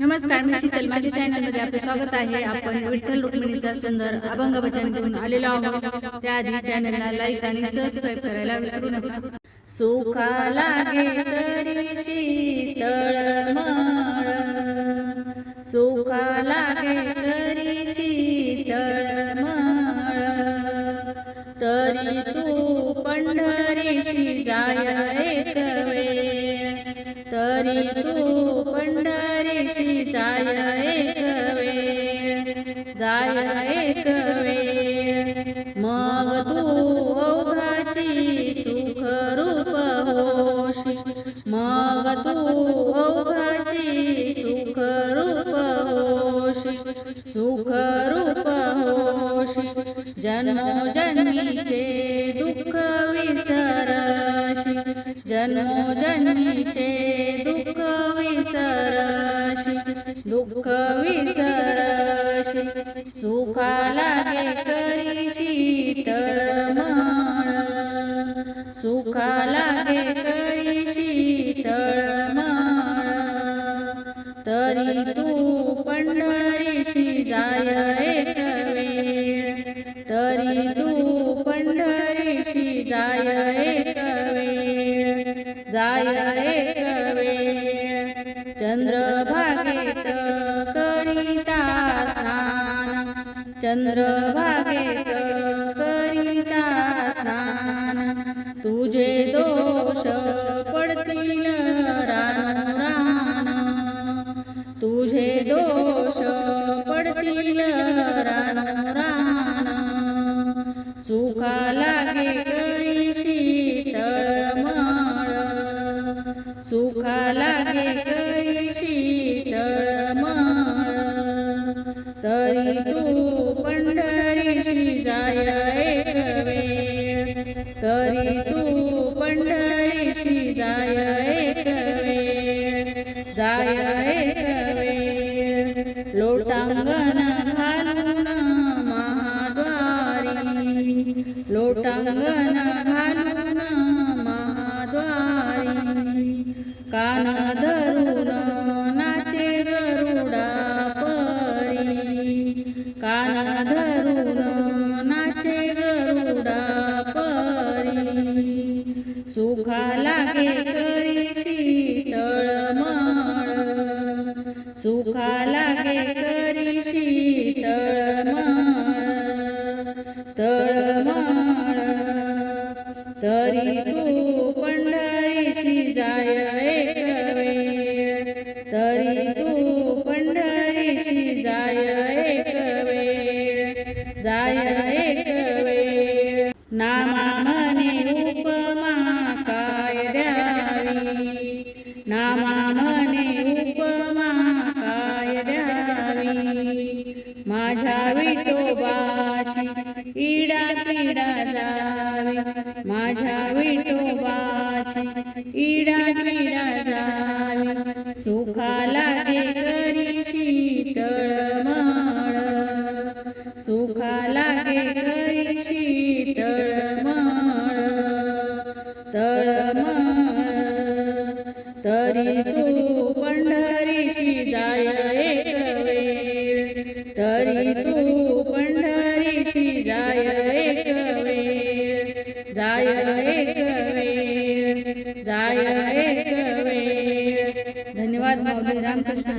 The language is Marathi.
नमस्कार मी शीतल. माझ्या चॅनलमध्ये आपले स्वागत आहे. आपण विठ्ठल रुक्मिणीचा सुंदर अभंग भजन घेऊन आलेलो आहोत. त्याआधी चॅनलला लाईक आणि सबस्क्राईब करायला विसरू नका. सुखा लागे तरी शीतळ मळ. सुखा लागे तरी शीतळ मळ. तरी तू पंढरीशी जाय जाय एक वेळ जाय एक वेळ. मग तू ओघाची सुख रूप होशी मग तू ओघाची सुख रूप होशी सुख रूप होशी जन्मोजन्मीचे दुःख विसरशी जन्मोजन्मीचे दुःख विसरशी सुखाला करीशी सुखा लागे करी शीतळ सुखा तरी तू पंढरीशी जाय एक वेळ. तरी तू पंढरीशी जाय एक वेळ. जाय एक वेळ. चंद्रभागेत करिता स्नान चंद्रभागेत करिता स्नान तुझे दोष पडतील रान तुझे दोष पडतील रान रान। सुखा लागे करीशी शीतळ सुखा लागे तरी तू पंढरीशी जाय एक वेळ तरी तू पंढरीशी जाय एक वेळ जाय एक वेळ लोटांगण घालून महाद्वारी. लोटांगण घालून महाद्वारी. कान धरून सुखा लागे करी शीतळ मळ सुखा लागे करी शीतळ मळ तळमळ तरी तू पंढरीशी जाय एक वेळ तरी तू पंढरीशी जाय एक वेळ जाय एक वेळ नामा मने रूप नामा म्हणे उपमा काय द्यावी? माझ्या विठोबाची इडा पिडा जावी. माझ्या विठोबाची इडा पिडा जावी. सुखाला गे करी शीतळ मळ. सुखाला गे करी तरी तू पंढरीशी जाय एक तरी तू पंढरीशी जाय एक वेळ जाय एक वेळ जाय एक वेळ धन्यवाद माऊली रामकृष्ण.